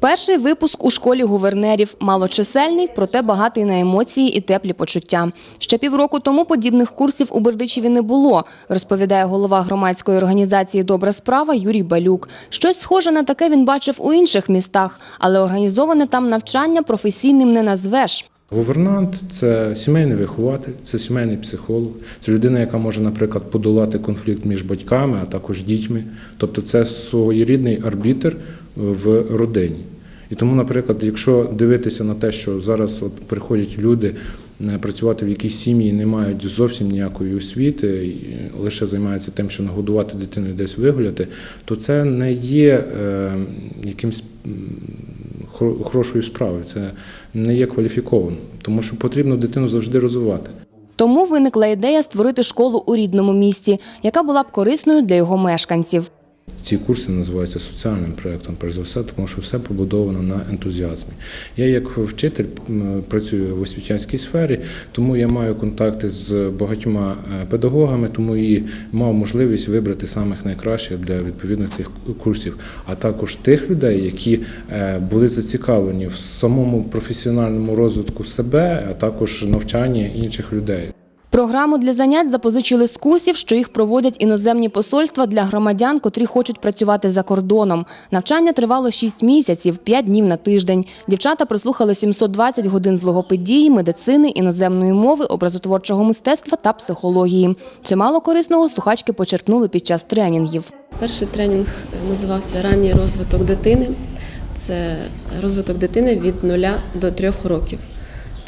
Перший випуск у школі гувернерів малочисельний, проте багатий на емоції і теплі почуття. Ще півроку тому подібних курсів у Бердичеві не було, розповідає голова громадської організації Добра справа Юрій Балюк. Щось схоже на таке він бачив у інших містах, але організоване там навчання професійним не назвеш. Гувернант це сімейний вихователь, це сімейний психолог, це людина, яка може, наприклад, подолати конфлікт між батьками, а також дітьми. Тобто це своєрідний арбітр в родині. І тому, наприклад, якщо дивитися на те, що зараз от приходять люди е, працювати в якійсь сім'ї, не мають зовсім ніякої освіти, лише займаються тим, що нагодувати дитину і десь вигуляти, то це не є е, якимсь м, справи. це не є кваліфіковано, тому що потрібно дитину завжди розвивати. Тому виникла ідея створити школу у рідному місті, яка була б корисною для його мешканців. Ці курси називаються соціальним проєктом, перш за все, тому що все побудовано на ентузіазмі. Я як вчитель працюю в освітянській сфері, тому я маю контакти з багатьма е, педагогами, тому і мав можливість вибрати самих найкращих для відповідних цих курсів, а також тих людей, які е, були зацікавлені в самому професіональному розвитку себе, а також навчанні інших людей. Програму для занять запозичили з курсів, що їх проводять іноземні посольства для громадян, котрі хочуть працювати за кордоном. Навчання тривало 6 місяців, 5 днів на тиждень. Дівчата прослухали 720 годин з логопедії, медицини, іноземної мови, образотворчого мистецтва та психології. Чимало корисного слухачки почерпнули під час тренінгів. Перший тренінг називався Ранній розвиток дитини. Це розвиток дитини від 0 до 3 років.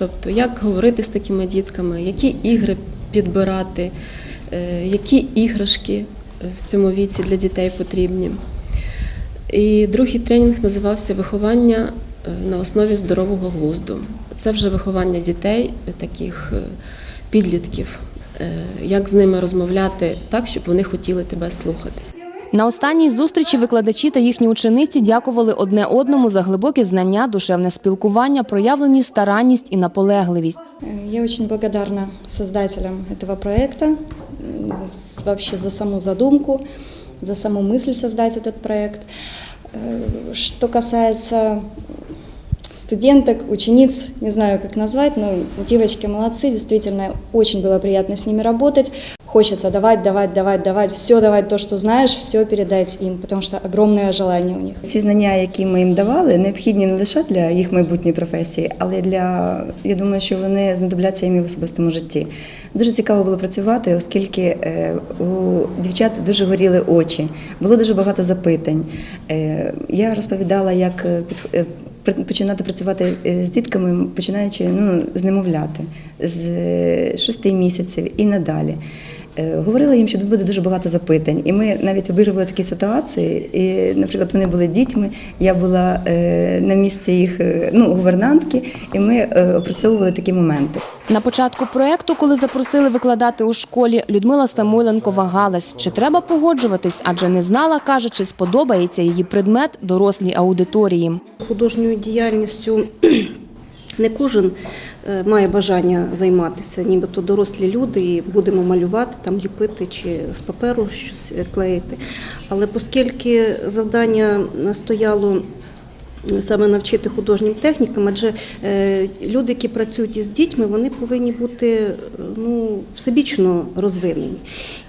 Тобто, як говорити з такими дітками, які ігри підбирати, е, які іграшки в цьому віці для дітей потрібні. І другий тренінг називався Виховання е, на основі здорового глузду. Це вже виховання дітей, е, таких підлітків, як з ними розмовляти так, щоб вони хотіли тебе слухатись. На останній зустрічі викладачі та їхні учениці дякували одне одному за глибокі знання, душевне спілкування, проявлені старанність і наполегливість. Я очень благодарна создателям этого проекта, м, с- вообще за саму задумку, за саму мысль создать этот проект. Э, Что касается студенток, учениц, не знаю, как назвать, но девочки молодцы, действительно, очень было приятно с ними работать. Хочется давать, давать, давать, давать, все давать то, что знаешь, все передать им, потому что огромное желание у них. Ці знання, які ми їм давали, необхідні не лише для їх майбутньої професії, але для я думаю, що вони знадобляться їм в особистому житті. Дуже цікаво було працювати, оскільки е, у дівчат дуже горіли очі, було дуже багато запитань. Е, Я розповідала, як е, під- починати працювати з дітками, починаючи ну, з немовляти, з шести місяців і надалі. Е, Говорила їм, що тут буде дуже багато запитань, і ми навіть обігрували такі ситуації. І, наприклад, вони були дітьми, я була е, на місці їх е, ну, гувернантки, і ми опрацьовували такі моменти. На початку проекту, коли запросили викладати у школі, Людмила Самойленко вагалась, чи треба погоджуватись, адже не знала, каже, чи сподобається її предмет дорослій аудиторії. художньою діяльністю не кожен має бажання займатися, нібито дорослі люди, і будемо малювати, там ліпити чи з паперу щось клеїти. Але оскільки завдання стояло саме навчити художнім технікам, адже е, люди, які працюють із дітьми, вони повинні бути е, ну, всебічно розвинені.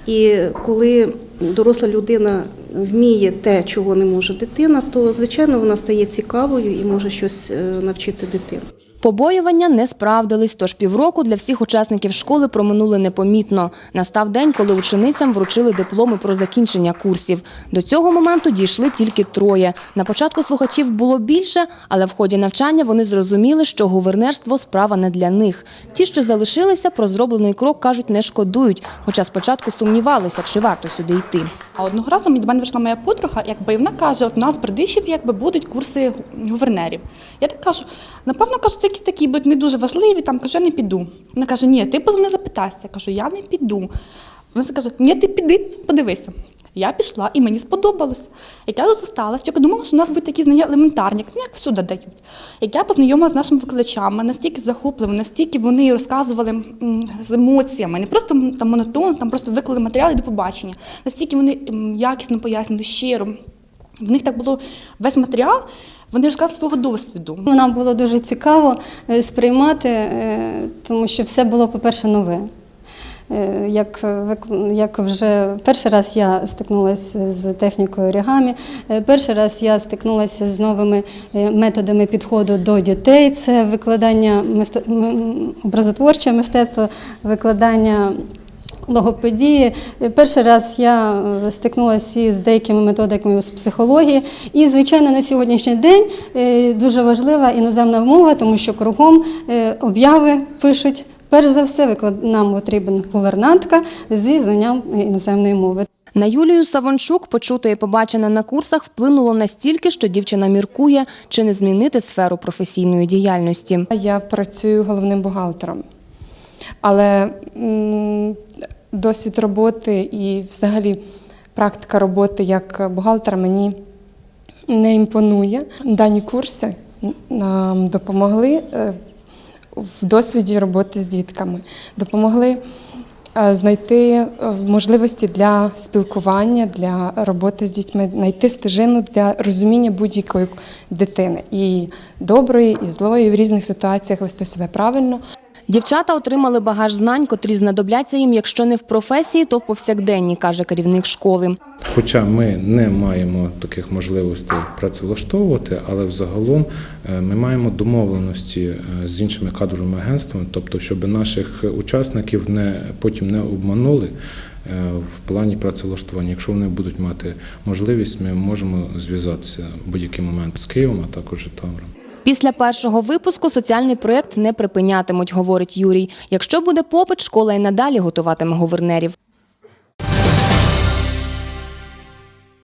І коли доросла людина вміє те, чого не може дитина, то звичайно вона стає цікавою і може щось е, навчити дитину. Побоювання не справдились, тож півроку для всіх учасників школи проминули непомітно. Настав день, коли ученицям вручили дипломи про закінчення курсів. До цього моменту дійшли тільки троє. На початку слухачів було більше, але в ході навчання вони зрозуміли, що гувернерство – справа не для них. Ті, що залишилися, про зроблений крок, кажуть, не шкодують, хоча спочатку сумнівалися, чи варто сюди йти. А одного разу до мене вийшла моя подруга, якби вона каже: от у нас в якби будуть курси гувернерів. Я так кажу, напевно, кажу, це якісь такі будуть не дуже важливі, там кажу, я не піду. Вона каже, ні, ти позвони запитайся. Я кажу, я не піду. Вона каже, ні, ти піди, подивися. Я пішла і мені сподобалось. Як я тут зосталась, я думала, що у нас будуть такі знання елементарні, як, ну, всюди дають. Як я познайомилася з нашими викладачами, настільки захопливі, настільки вони розказували з емоціями, не просто там монотонно, там просто виклали матеріали до побачення. Настільки вони якісно пояснювали, щиро. В них так було весь матеріал, вони розказали свого досвіду. Нам було дуже цікаво е, сприймати, е, тому що все було, по-перше, нове. Е, Як, як вже перший раз я стикнулася з технікою орігамі, перший раз я стикнулася з новими методами підходу до дітей. Це викладання образотворче мистецтво, викладання логопедії. Перший раз я е, стикнулася із деякими методиками з психології. І, звичайно, на сьогоднішній день е, дуже важлива іноземна мова, тому що кругом е, обяви пишуть. Перш за все, нам потрібен гувернантка зі знанням іноземної мови. На Юлію Савончук почуте і побачене на курсах вплинуло настільки, що дівчина міркує, чи не змінити сферу професійної діяльності. Я працюю головним бухгалтером, але досвід роботи і взагалі практика роботи як бухгалтера мені не імпонує. Дані курси нам допомогли е, в досвіді роботи з дітками, допомогли е, знайти е, можливості для спілкування, для роботи з дітьми, знайти стежину для розуміння будь-якої дитини і доброї, і злої, і в різних ситуаціях вести себе правильно. Дівчата отримали багаж знань, котрі знадобляться їм, якщо не в професії, то в повсякденні, каже керівник школи. Хоча ми не маємо таких можливостей працевлаштовувати, але взагалом е, ми маємо домовленості е, з іншими кадровими агентствами, тобто, щоб наших учасників не потім не обманули е, в плані працевлаштування. Якщо вони будуть мати можливість, ми можемо зв'язатися в будь-який момент з Києвом, а також Житомиром. Після першого випуску соціальний проєкт не припинятимуть, говорить Юрій. Якщо буде попит, школа і надалі готуватиме гувернерів.